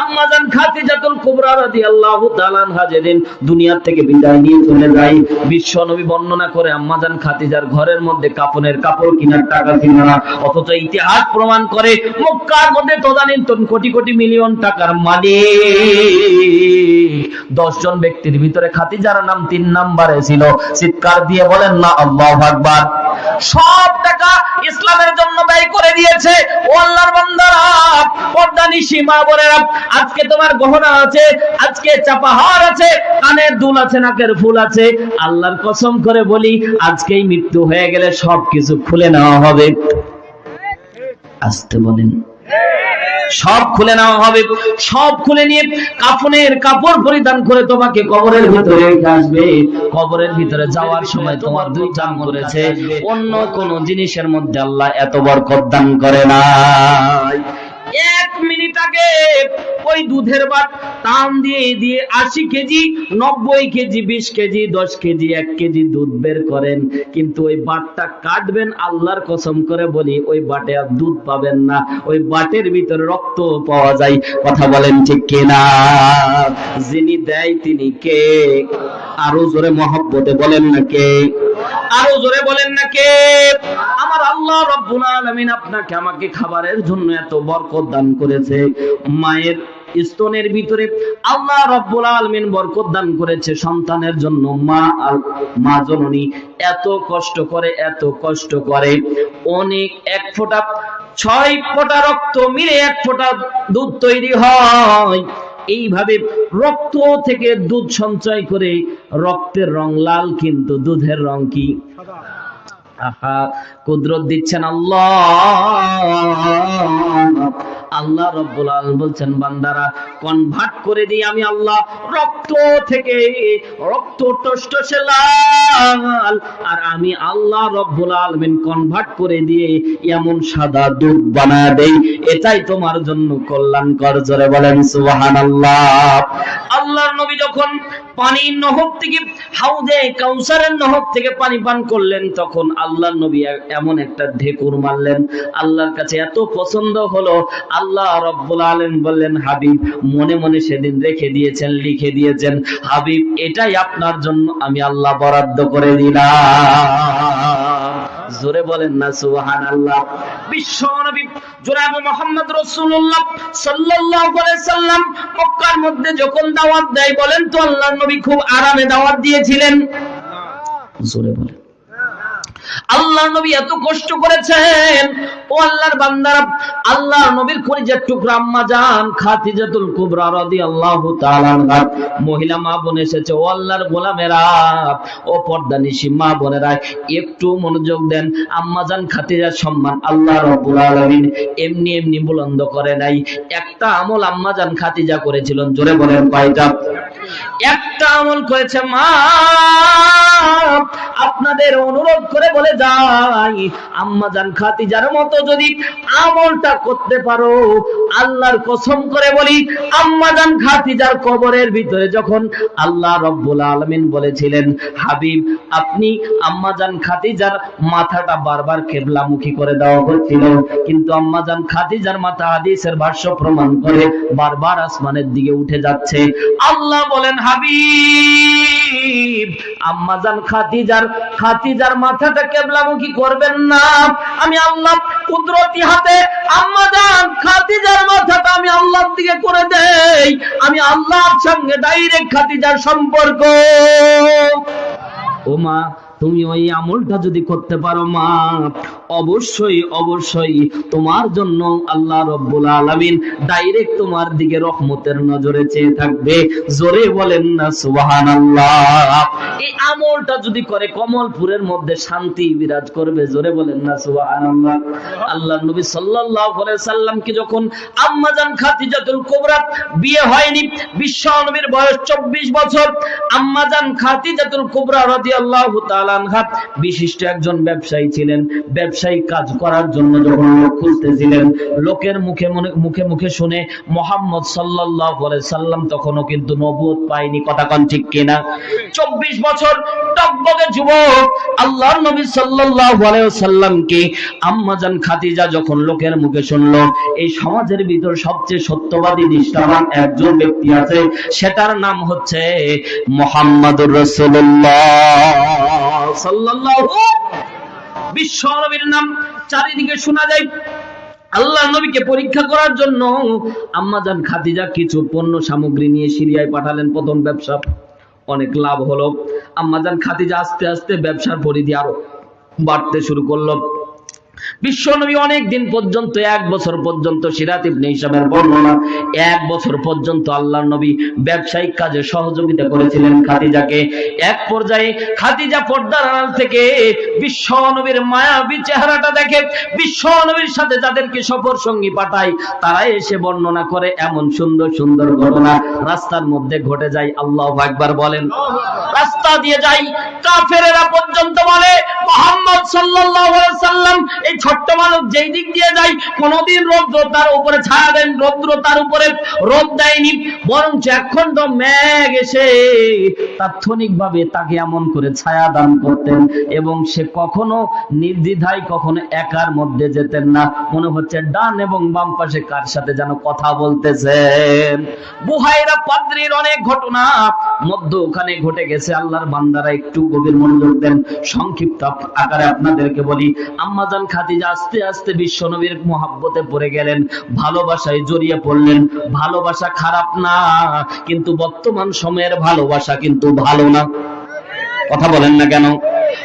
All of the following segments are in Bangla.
আম্মাজান তদানীন্তন কোটি কোটি মিলিয়ন টাকার দশজন ব্যক্তির ভিতরে খাদিজার নাম তিন নাম্বারে ছিল। চিৎকার দিয়ে বলেন, না, আল্লাহু আকবার। সব টাকা ইসলামের জন্য ব্যয় করে দিয়েছে। ও আল্লাহর বান্দারা পর্দানি সীমা বলেরা আজকে তোমার গহনা আছে, আজকে চাপা চাপাহার আছে কানের দুল আছে, নাকের ফুল আছে। আল্লাহর কসম করে বলি, আজকেই মৃত্যু হয়ে গেলে সবকিছু খুলে নেওয়া হবে। আসতে বলেন। সব খুলে নেওয়া হবে। সব খুলে নিয়ে কাফনের কাপড় পরিধান করে তোমাকে কবরের ভিতরে আসবে। কবরের ভিতরে যাওয়ার সময় তোমার দুই জাম করেছে অন্য কোন জিনিসের মধ্যে আল্লাহ এত বরকত দান করে না এক মিনিট আগে ওই দুধের বাট টান দিয়ে দিয়ে আশি কেজি, নব্বই কেজি, বিশ কেজি, দশ কেজি, এক কেজি দুধ বের করেন। কিন্তু ওই বাটটা কাটবেন আল্লাহর কসম করে বলি, ওই বাটে আর দুধ পাবেন না। ওই বাটের ভিতরে রক্ত পাওয়া যায়। কথা বলেন ঠিক কিনা? যিনি দেয় তিনি কে? আরও জোরে মহব্বতে বলেন না কে? আরও জোরে বলেন না কে? আমার আল্লাহ রব্বুল আলামিন আপনাকে আমাকে খাবারের জন্য এত বরকত দান করেছে। মায়ের স্তনের ভিতরে আল্লাহ রব্বুল আলামিন বরকত দান করেছে সন্তানের জন্য। মা আর- মা জননী এত কষ্ট করে, এত কষ্ট করে। অনেক এক ফোঁটা, ছয় ফোঁটা রক্ত মিলে এক ফোঁটা দুধ তৈরি হয়। এইভাবে রক্ত থেকে দুধ সঞ্চয় করে রক্তের রং লাল, কিন্তু দুধের রং কি? আহা, কুদরত দিচ্ছেন আল্লাহ। আল্লাহ রব্বুল আলামিন বলছেন, বান্দারা কনভার্ট করে দিই আমি আল্লাহ। রক্ত থেকে, রক্ত টসটসে লাল আর আমি আল্লাহ রব্বুল আলামিন কনভার্ট করে দিয়ে এমন সাদা দুধ বানায় দেই, এটাই তোমার জন্য কল্যাণকর। জোরে বলেন, সুবহানাল্লাহ। আল্লাহর নবী যখন পানির নহর থেকে, হাউদে কাউসারের নহর থেকে পানি পান করলেন, তখন আল্লাহর নবী এমন একটা ঢেকুর মারলেন। আল্লাহর কাছে এত পছন্দ হলো আল্লাহ রব্বুল আলামিন বললেন, হাবিব, মনে মনে সেদিন রেখে দিয়েছেন, লিখে দিয়েছেন। হাবিব, এটাই আপনার জন্য আমি আল্লাহ বরাদ্দ করে দিলাম। জোরে বলেন না সুবহান আল্লাহ বিশ্ব নবী জনাবে মোহাম্মদ রাসূলুল্লাহ সাল্লাল্লাহু আলাইহি সাল্লাম মক্কার মধ্যে যখন দাওয়াত দেয়, বলেন তো আল্লাহর নবী খুব আরামে দাওয়াত দিয়েছিলেন। জোরে বলেন। আল্লাহর নবী এত কষ্ট করেছেন। ও আল্লাহর বান্দারা, আল্লাহর নবীর কলিজার টুকরা আম্মা জান খাদিজাতুল কুবরা রাদিয়াল্লাহু তাআলা মহিলা মা বোন এসেছে। ও আল্লাহর গোলামেরা, ও পর্দানিশি মা বোনেরা, একটু মনোযোগ দেন। আম্মা জান খাদিজার সম্মান আল্লাহ রাব্বুল আলামিন এমনি এমনি বুলন্দ করে নাই। একটা আমল আম্মা জান খাদিজা করেছিলেন, জোরে বলেন কয়টা? একটা আমল করেছে মা। আপনাদের অনুরোধ করে বলে যাই আম্মা জান খাতিজার মতো যদি আমলটা করতে পারো, আল্লাহর কসম করে বলি, আম্মা জান খাতিজার কবরের ভিতরে যখন আল্লাহ রব্বুল আলামিন বলেছিলেন, হাবিব, আপনি আম্মা জান খাতিজার মাথাটা বারবার কেবলামুখী করে দেওয়া হচ্ছিল। কিন্তু আম্মা জান খাতিজার মাথা হাদিসের ভাষ্য প্রমাণ করে বারবার আসমানের দিকে উঠে যাচ্ছে। আল্লাহ বলেন, হাবিব আম্মাজান খাতিজার খাতিজার মাথাটা করবেন না? আমি আল্লাহ কুদরতি হাতে মাথাটা আমি আল্লাহর দিকে করে দেই। আমি আল্লাহর সঙ্গে ডাইরেক্ট খাতিজার সম্পর্ক। ও মা তুমি ওই আমলটা যদি করতে পারো, মা। অবশ্যই অবশ্যই তোমার জন্য আল্লাহ রব্বুল আলামিন ডাইরেক্ট তোমার দিকে রহমতের নজরে চেয়ে থাকবে। জোরে বলেন না, সুবহানাল্লাহ। এই আমলটা যদি করে কমলপুরের মধ্যে শান্তি বিরাজ করবে, জোরে বলেন না, সুবহানাল্লাহ। আল্লাহ নবী আলাইহি সাল্লামকে যখন আম্মাজান খাদিজাতুল কুবরা বিয়ে হয়নি, বিশ্ব নবীর বয়স 24 বছর আম্মাজান খাদিজাতুল কুবরা তাআলা তাআলা বিশিষ্ট একজন ব্যবসায়ী ছিলেন। ব্যবসায়ী কাজ করার জন্য যখন লোক খুঁজতেছিলেন লোকের মুখে মুখে মুখে শুনে মোহাম্মদ আলাইহি সাল্লাম তখনও কিন্তু নবুয়ত পায়নি। কথা কোন ঠিক কিনা? 24 বছর টকবগে যুবক আল্লাহর নবী আলাইহি সাল্লামকে আম্মাজান খাদিজা যখন লোকের মুখে শুনলো, এই সমাজের ভিতর সবচেয়ে সত্যবাদী নিষ্ঠাবান একজন ব্যক্তি আছে সেটার নাম হচ্ছে মোহাম্মদুর রাসূলুল্লাহ। সাল্লাল্লাহু বিশ্ব নবীর নাম চারিদিকে শোনা যায়। আল্লাহ নবীকে পরীক্ষা করার জন্য আম্মাজান খাদিজা কিছু পণ্য সামগ্রী নিয়ে সিরিয়ায় পাঠালেন প্রথম ব্যবসা। অনেক লাভ হলো। আম্মাজান খাদিজা আস্তে আস্তে ব্যবসার পরিধি আরও বাড়তে শুরু করল। বিশ্ব নবী অনেক দিন পর্যন্ত, এক বছর পর্যন্ত সিরাত ইবনে হিসাবের বর্ণনা, এক বছর পর্যন্ত আল্লাহর নবী ব্যবসায়িক কাজে সহযোগিতা করেছিলেন খাদিজাকে। এক পর্যায়ে খাদিজা পর্দার আড়াল থেকে বিশ্ব নবীর মায়াবী চেহারাটা দেখে, বিশ্ব নবীর সাথে যাদেরকে সফর সঙ্গী পাঠায়, তারা এসে বর্ণনা করে এমন সুন্দর সুন্দর ঘটনা রাস্তার মধ্যে ঘটে যায়। আল্লাহ একবার বলেন, রাস্তা দিয়ে যাই, কাফেরেরা পর্যন্ত বলে, মোহাম্মদ সাল্লাল্লাহু আলাইহি সাল্লাম এই ছোট্ট মানুষ যেই দিক দিয়ে যায় কোনদিন রৌদ্র তার উপরে ছায়া দেন, রৌদ্র তার উপরে রোদ দেয়নি, বরঞ্চ একখণ্ড মেঘ এসে তাৎক্ষণিক ভাবে তাকে এমন করে ছায়া দান করতেন এবং সে কখনো নির্দ্বিধায়, কখনো একার মধ্যে যেতেন না। মনে হচ্ছে ডান এবং বাম পাশে কার সাথে যেন কথা বলতেছেন। বুহাইরা পাদ্রির অনেক ঘটনা মধ্য ওখানে ঘটে গেছে। আল্লাহর বান্দারা একটু গভীর মনোযোগ দেন। সংক্ষিপ্ত আকারে আপনাদেরকে বলি আম্মাজান খাদিজা আস্তে আস্তে বিশ্ব নবীর মহাব্বতে পড়ে গেলেন, ভালোবাসায় জড়িয়ে পড়লেন। ভালোবাসা খারাপ না, কিন্তু বর্তমান সময়ের ভালোবাসা কিন্তু ভালো না। কথা বলেন না কেন?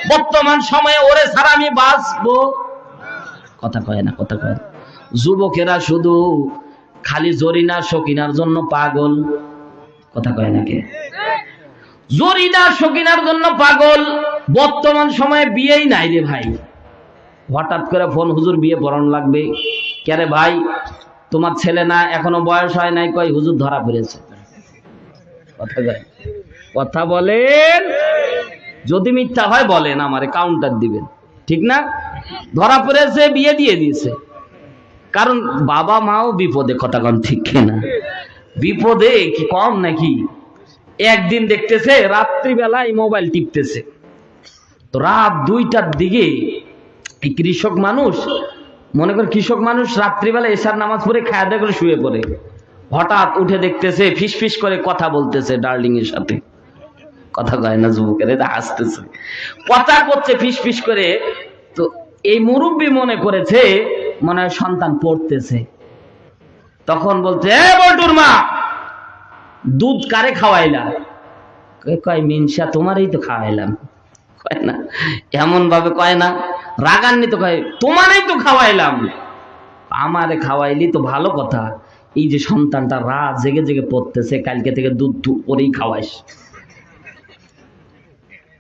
বর্তমান সময়ে ওরে ছাড়া আমি বাঁচবো। কথা কয় না, কথা কয় যুবকেরা শুধু খালি জরিনা শকিনার জন্য পাগল। কথা কয় না কে? জরিনা শকিনার জন্য পাগল। বর্তমান সময়ে বিয়েই নাই রে ভাই। হঠাৎ করে ফোন, হুজুর, বিয়ে পড়ানো লাগবে? কেরে ভাই? তোমার ছেলে না, এখনও বয়স হয় নাই। কয় হুজুর, ধরা পড়েছে। কথা। কথা বলেন। যদি মিথ্যা হয়, বলেন আমারে কাউন্টার দিবেন। ঠিক না? ধরা পড়েছে, বিয়ে দিয়ে দিয়েছে। কারণ বাবা মাও বিপদে, কথা কন ঠিক কিনা? বিপদে কি কম নাকি? একদিন দেখতেছে, রাত্রিবেলায় মোবাইল টিপতেছে। তো রাত দুইটার দিকে এই কৃষক মানুষ? মনে কর কৃষক মানুষ রাত্রিবেলা এসার নামাজ পড়ে খাওয়া দাওয়া করে শুয়ে পড়ে। হঠাৎ উঠে দেখতেছে ফিস ফিস করে কথা বলতেছে ডার্লিং এর সাথে। কথা কয় না যুবকের এটা হাসতেছে। কথা করছে ফিস ফিস করে। তো এই মুরব্বী মনে করেছে, মনে হয় সন্তান পড়তেছে। তখন বলছে, এ বল্টুর মা, দুধ কারে খাওয়াইলা? কয় মিনসা তোমারই তো খাওয়াইলাম। কয় না এমন ভাবে কয় না রাগান্বিত কয় তোমারই তো খাওয়াইলাম। আমারে খাওয়াইলি তো ভালো কথা। এই যে সন্তানটা রাত জেগে জেগে পড়তেছে, কালকে থেকে দুধ করেই খাওয়াইস।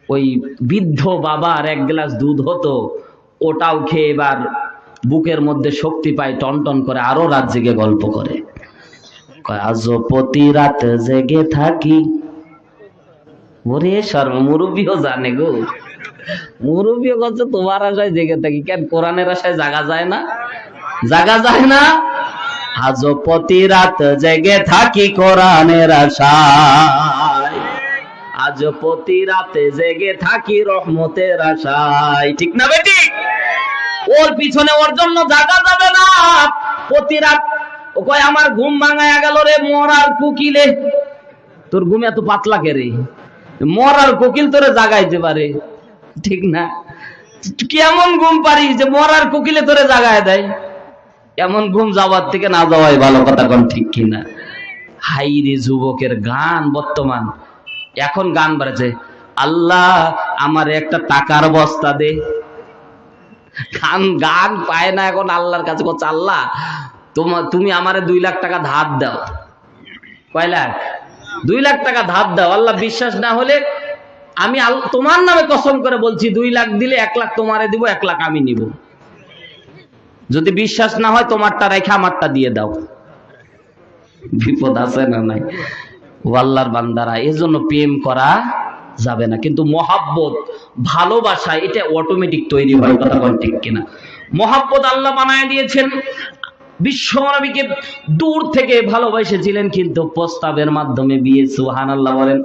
ওই বৃদ্ধ বাবার এক গ্লাস দুধ হতো, ওটাও খেয়ে এবার বুকের মধ্যে শক্তি পায়, টন টন করে আরও রাত জেগে গল্প করে। রাত জেগে থাকি। ওরে শর্ম মুরব্বীও জানে গো। মুরব্বীও করছে তোমার আশায় জেগে থাকি। কেন? কোরআনের আশায় জাগা যায় না? জাগা যায় না? আজও প্রতি রাত জেগে থাকি কোরআনের আশায়। আজ প্রতি রাতে জেগে থাকি রহমতের আশায়। ঠিক না বেটি? ওর পিছনে ওর জন্য জাগা যাবে না। প্রতি রাত ও কয়, আমার ঘুম ভাঙায় গেল রে মরার কুকিলে। তোর ঘুম এত পাতলা কে রে মরার কোকিল তোরে জাগাইতে পারে। ঠিক না। কেমন ঘুম পারি যে মরার কোকিলে তোরে জাগায় দেয়? এমন ঘুম যাওয়ার থেকে না যাওয়াই ভালো কথা কোন ঠিক কিনা হাই রে যুবকের গান বর্তমান। এখন গান বাড়াচ্ছে আল্লাহ আমার একটা টাকার বস্তা দে। গান গান পায় না এখন আল্লাহর কাছে করছে আল্লাহ তোমার তুমি আমারে দুই লাখ টাকা ধার দাও। কয় লাখ? দুই লাখ টাকা ধার দাও। আল্লাহ বিশ্বাস না হলে আমি তোমার নামে কসম করে বলছি, দুই লাখ দিলে এক লাখ তোমারে দিব, এক লাখ আমি নিব। যদি বিশ্বাস না হয়, তোমারটা রেখে আমারটা দিয়ে দাও। বিপদ আছে না নাই? ও আল্লাহর বান্দারা, এজন্য প্রেম করা যাবে না। কিন্তু মহাব্বত, ভালোবাসা, এটা অটোমেটিক তৈরি হয় কথা বল ঠিক কিনা? মহাব্বত আল্লাহ বানায় দিয়েছেন। বিশ্বনবীকে দূর থেকে ভালোবেসেছিলেন, কিন্তু প্রস্তাবের মাধ্যমে বিয়ে সুহান আল্লাহ বলেন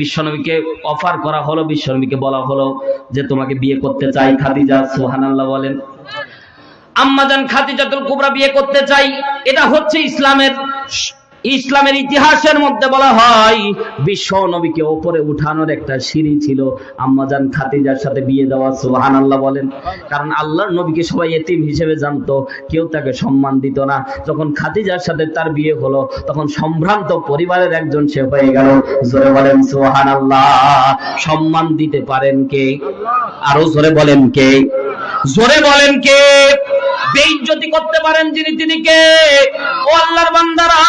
বিশ্বনবীকে অফার করা হলো, বিশ্বনবীকে বলা হলো যে তোমাকে বিয়ে করতে চাই খাদিজা সুহানাল্লাহ বলেন। আম্মাজান খাদিজাতুল কুবরা বিয়ে করতে চাই, এটা হচ্ছে ইসলামের ইসলামের ইতিহাসের মধ্যে বলা হয়, বিশ্ব নবীকে ওপরে উঠানোর একটা সিঁড়ি ছিল। আম্মাজান খাদিজার সাথে বিয়ে দেওয়া, সুবহানাল্লাহ বলেন। কারণ আল্লাহর নবীকে সবাই এতিম হিসেবে জানতো, কেউ তাকে সম্মান দিত না। যখন খাদিজার সাথে তার বিয়ে হলো, তখন সম্ভ্রান্ত পরিবারের একজন সে হয়ে গেল। জোরে বলেন, সুবহানাল্লাহ। সম্মান দিতে পারেন কে? আরও জোরে বলেন কে? জোরে বলেন কে? বেইজ্জতি করতে পারেন যিনি, তিনি কে? ও আল্লাহর বান্দারা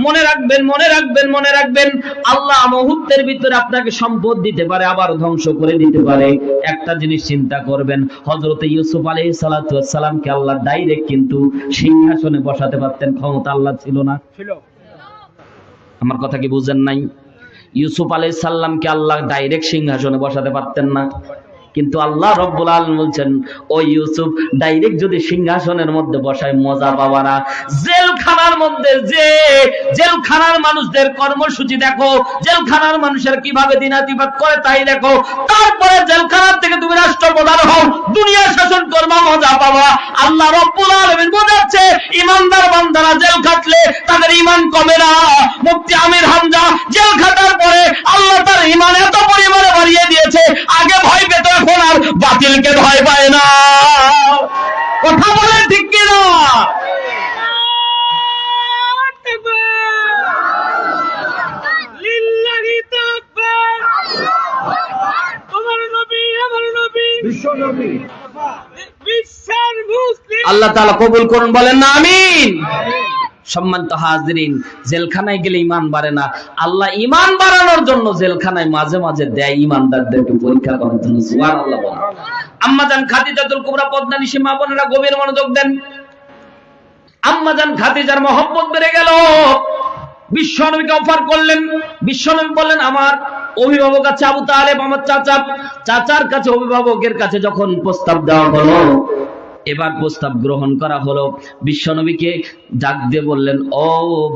মনে রাখবেন মনে রাখবেন মনে রাখবেন। আল্লাহ মুহূর্তের ভিতরে আপনাকে সম্পদ দিতে পারে আবার ধ্বংস করে দিতে পারে। একটা জিনিস চিন্তা করবেন হযরত ইউসুফ আলাইহিস সালাতু ওয়াস সালামকে আল্লাহ ডাইরেক্ট কিন্তু সিংহাসনে বসাতে পারতেন ক্ষমতা আল্লাহ ছিল না। ছিল। আমার কথা কি বুঝেন নাই? ইউসুফ আলাইহিস সালামকে আল্লাহ ডাইরেক্ট সিংহাসনে বসাতে পারতেন না। কিন্তু আল্লাহ রব্বুল আলামিন বলছেন, ও ইউসুফ ডাইরেক্ট যদি সিংহাসনের মধ্যে বসায়, মজা পাবা না। জেলখানার মধ্যে যে, জেলখানার মানুষদের কর্মসূচি দেখো, জেলখানার মানুষের কীভাবে দিনাতিপাত করে তাই দেখো। তারপরে জেলখানার থেকে তুমি রাষ্ট্রপ্রধান হও, দুনিয়া শাসন করবা, মজা পাবা। আল্লাহ রব্বুল আলামিন বোঝাচ্ছে ইমানদার বান্দারা জেল খাটলে তাদের ইমান কমে না। মুক্তি আমির হামজা জেল খাটার পরে আল্লাহ তার ইমান এত পরিমাণে বাড়িয়ে দিয়েছে, আগে ভয় পেত এখন আর বাতিলকে ভয় পায় না। কথা বলে ঠিক কিনা? আল্লাহ তাআলা কবুল করুন, বলেন না, আমিন। সম্মানিত হাজরিন, জেলখানায় গেলে ইমান বাড়ে না। আল্লাহ ইমান বাড়ানোর জন্য জেলখানায় মাঝে মাঝে দেয় ইমানদারদেরকে পরীক্ষা করার জন্য, সুবহানাল্লাহ বলেন। আম্মাজান খাদিজাতুল কুবরা পদ্মানী সীমা বোনেরা গভীর মনোযোগ দেন। আম্মাজান খাদিজার মহব্বত বেড়ে গেল। বিশ্বনবীকে অফার করলেন। বিশ্বনবী বললেন, আমার অভিভাবক আছে আবু তালেব, আমার চাচা। চাচার কাছে অভিভাবকের কাছে যখন প্রস্তাব দেওয়া হলো এবার প্রস্তাব গ্রহণ করা হলো। বিশ্বনবীকে ডাক দিয়ে বললেন, ও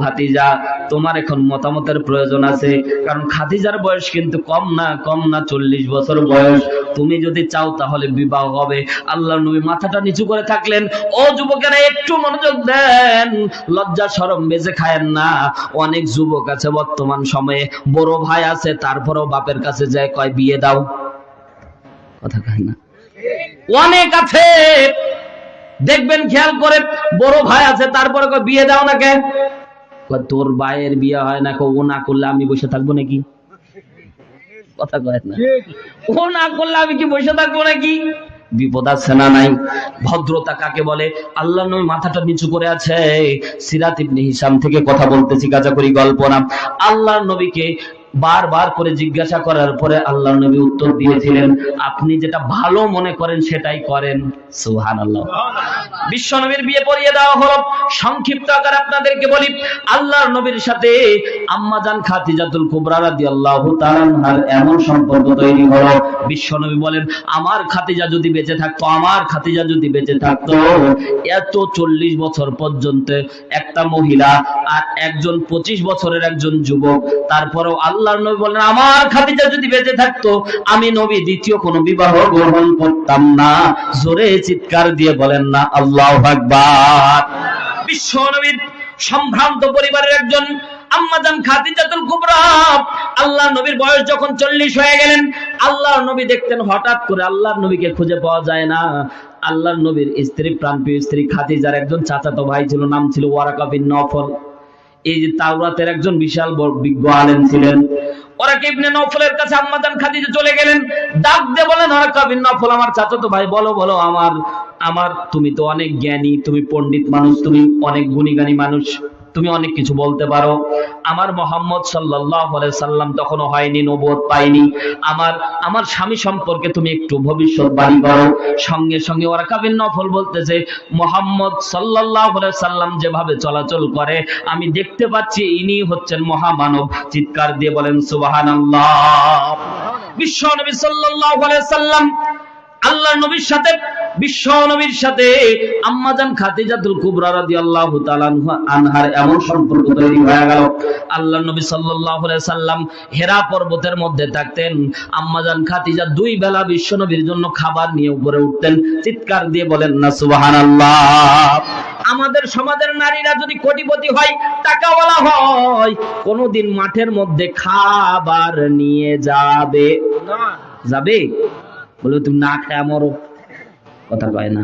ভাতিজা, তোমার এখন মতামতের প্রয়োজন আছে। কারণ খাদিজার বয়স কিন্তু কম না কম না, চল্লিশ বছর বয়স। তুমি যদি চাও তাহলে বিবাহ হবে। আল্লাহ নবী মাথাটা নিচু করে থাকলেন, ও যুবকেরা, একটু মনোযোগ দেন। লজ্জা সরম বেঁচে খায়েন না। অনেক যুবক আছে বর্তমান সময়ে। বড় ভাই আছে, তারপরেও বাপের কাছে যায়, কয়, বিয়ে দাও। কথা কয় না। অনেক আছে দেখবেন, খেয়াল করে, বড় ভাই আছে, তারপরে বিয়ে দাও না কে কয়, তোর ভাইয়ের বিয়ে হয় না ও না করলে আমি বসে থাকব নাকি? কথা কয় না। ও না করলে আমি কি বসে থাকব নাকি? বিপদ আছে না নাই? ভদ্রতা কাকে বলে? আল্লাহ নবী মাথাটা নিচু করে আছে। সিরাত ইবনে হিসাম থেকে কথা বলতেছি গাজা করি গল্প না। আল্লাহর নবীকে বারবার করে জিজ্ঞাসা করার পরে আল্লাহর নবী উত্তর দিয়েছিলেন, আপনি যেটা ভালো মনে করেন সেটাই করেন। সুবহানাল্লাহ। বিশ্ব নবীর বিয়ে পড়িয়ে দেওয়া হলো। সংক্ষিপ্ত আকার আপনাদেরকে বলি, আল্লাহর নবীর সাথে আম্মাজান খাদিজাতুল কুবরা তাআলা আনহার এমন সম্পর্ক তৈরি হলো। বিশ্ব নবী বলেন, আমার খাদিজা যদি বেঁচে থাকতো, আমার খাতিজা যদি বেঁচে থাকতো, এত চল্লিশ বছর পর্যন্ত একটা মহিলা আর একজন পঁচিশ বছরের একজন যুবক, তারপরেও আল্লাহর নবী বলেন আমার খাদিজা যদি বেঁচে থাকতো, আমি নবী দ্বিতীয় কোনো বিবাহ গ্রহণ করতাম না। জোরে চিৎকার দিয়ে বলেন, না, আল্লাহ আকবার। বিশ্ব নবীর সম্ভ্রান্ত পরিবারের একজন আম্মাজান খাদিজাতুল কুবরা আল্লাহ নবীর বয়স যখন চল্লিশ হয়ে গেলেন, আল্লাহর নবী দেখতেন হঠাৎ করে আল্লাহর নবীকে খুঁজে পাওয়া যায় না। আল্লাহর নবীর স্ত্রী, প্রাণপ্রিয় স্ত্রী খাদিজার একজন চাচাতো ভাই ছিল, নাম ছিল ওয়ারাকা বিন নফল। এই যে তাওরাতের একজন বিশাল বিজ্ঞ আলেম ছিলেন। ওরা নফলের কাছে চলে গেলেন। ডাক বলেন বিন নফল আমার চাচাতো ভাই, বলো বলো, আমার আমার, তুমি তো অনেক জ্ঞানী, তুমি পন্ডিত মানুষ, তুমি অনেক গুণীগানী মানুষ। তুমি অনেক কিছু বলতে পারো। আমার মোহাম্মদ আলাইহি সাল্লাম তখনও হয়নি, নবুয়ত পাইনি আমার আমার স্বামী সম্পর্কে তুমি একটু ভবিষ্যৎবাণী করো। সঙ্গে সঙ্গে ওরা কাবিন নফল বলতেছে, মোহাম্মদ আলাইহি সাল্লাম যেভাবে চলাচল করে, আমি দেখতে পাচ্ছি ইনি হচ্ছেন মহামানব। চিৎকার দিয়ে বলেন, সুবহানাল্লাহ। বিশ্ব নবী আলাইহি সাল্লাম আল্লাহ নবীর সাথে বিশ্ব নবীর সাথে আম্মাজান খাদিজাতুল কুবরা রাদিয়াল্লাহু তাআলা আনহার এমন সম্পর্ক তৈরি হয়ে গেল। আল্লাহ নবী সাল্লাল্লাহু আলাইহি সাল্লাম হেরা পর্বতের মধ্যে থাকতেন। আম্মাজান খাদিজা দুই বেলা বিশ্ব নবীর জন্য খাবার নিয়ে উপরে উঠতেন। চিৎকার দিয়ে বলেন না সুবহানাল্লাহ। আমাদের সমাজের নারীরা যদি কোটিপতি হয় টাকাওয়ালা হয় কোনোদিন মাঠের মধ্যে খাবার নিয়ে যাবে। না। যাবে? বলে তুমি না খায় মরো। কথা কয় না।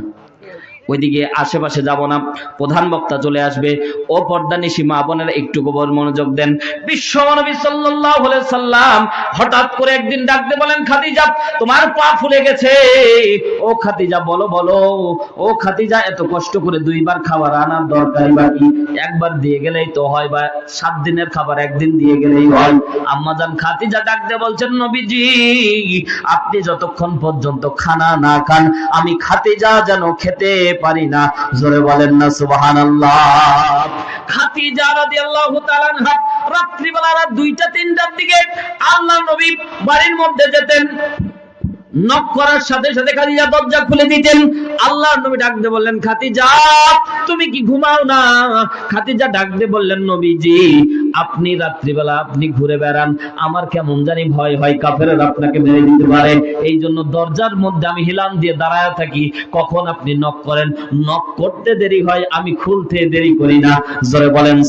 ওইদিকে আশেপাশে যাব না। প্রধান বক্তা চলে আসবে। ও পর্দা নিশি মা বোনের একটু গোবর মনোযোগ দেন। বিশ্ব নবী সাল্লাল্লাহু আলাইহি সাল্লাম হঠাৎ করে একদিন ডাকতে বলেন, খাদিজা, তোমার পা ফুলে গেছে। ও খাদিজা, বলো বলো। ও খাদিজা, এত কষ্ট করে দুইবার খাবার আনার দরকার বাকি একবার দিয়ে গেলেই তো হয় বা সাত দিনের খাবার একদিন দিয়ে গেলেই হয়। আম্মাজান খাদিজা ডাকতে বলছেন, নবীজি, আপনি যতক্ষণ পর্যন্ত খানা না খান, আমি খাতিজা যেন খেতে পারি না। জোরে বলেন না, সুবহানাল্লাহ। রাত্রিবেলা দিকে আল্লাহ নবী বাড়ির মধ্যে যেতেন। নক করার সাথে সাথে খাদিজা দরজা খুলে দিতেন, আল্লাহর নবী ডাক দিয়ে বললেন খাদিজা তুমি কি ঘুমাও না? খাদিজা ডাক বললেন, নবীজি আপনি রাত্রিবেলা আপনি ঘুরে বেড়ান। আমার কেমন জানি ভয় হয়, কাফেরের আপনাকে মেরে দিতে পারে। এই জন্য দরজার মধ্যে আমি হিলাম দিয়ে দাঁড়ায় থাকি। কখন আপনি নক করেন? নক করতে দেরি হয়, আমি খুলতে দেরি করি না। জোরে বলেন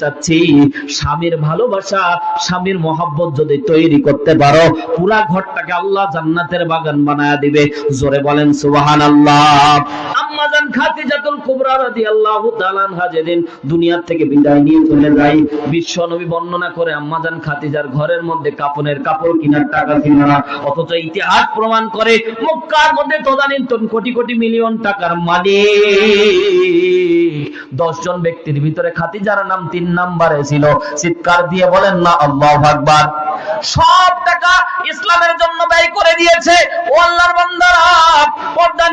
চাচ্ছি। স্বামীর ভালোবাসা, স্বামীর যদি তৈরি করতে পারো, পুরা ঘরটাকে আল্লাহ জান্নাতের বাগান বানায়া দিবে। জোরে বলেন, সুবহানাল্লাহ। আম্মাজান কুবরা যেদিন দুনিয়ার থেকে বিদায় নিয়ে চলে বিশ্ব নবী বর্ণনা করে আম্মাজান ঘরের মধ্যে কাপনের কাপড় টাকা ছিল না, অথচ ইতিহাস প্রমাণ করে মক্কার মধ্যে তদানীন্তন কোটি কোটি মিলিয়ন টাকার মালিক। দশজন ব্যক্তির ভিতরে খাদিজার নাম তিন নাম্বারে ছিল। চিৎকার দিয়ে বলেন, না, আল্লাহু সব টাকা ইসলামের জন্য ব্যয় করে দিয়েছে। ও আল্লাহর বান্দারা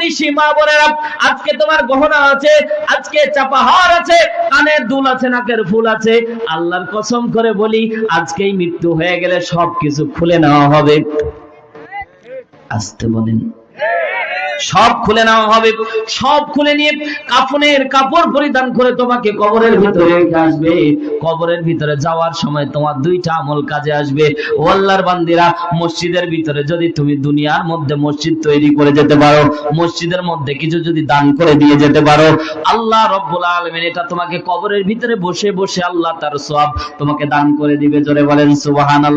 নিশি সীমা বোনেরা, আজকে তোমার গহনা আছে, আজকে চাপাহার আছে, কানে দুল আছে, নাকের ফুল আছে। আল্লাহর কসম করে বলি, আজকেই মৃত্যু হয়ে গেলে সবকিছু খুলে নেওয়া হবে। আসতে বলেন। সব খুলে নেওয়া হবে। সব খুলে নিয়ে কাফনের কাপড় পরিধান করে তোমাকে কবরের ভিতরে আসবে। কবরের ভিতরে যাওয়ার সময় তোমার দুইটা আমল কাজে আসবে। ও আল্লাহর বান্দিরা, মসজিদের ভিতরে যদি তুমি দুনিয়ার মধ্যে মসজিদ তৈরি করে যেতে পারো, মসজিদের মধ্যে কিছু যদি দান করে দিয়ে যেতে পারো, আল্লাহ রব্বুল আলামিন এটা তোমাকে কবরের ভিতরে বসে বসে আল্লাহ তার সব তোমাকে দান করে দিবে। জোরে বলেন, সুবহানাল্লাহ।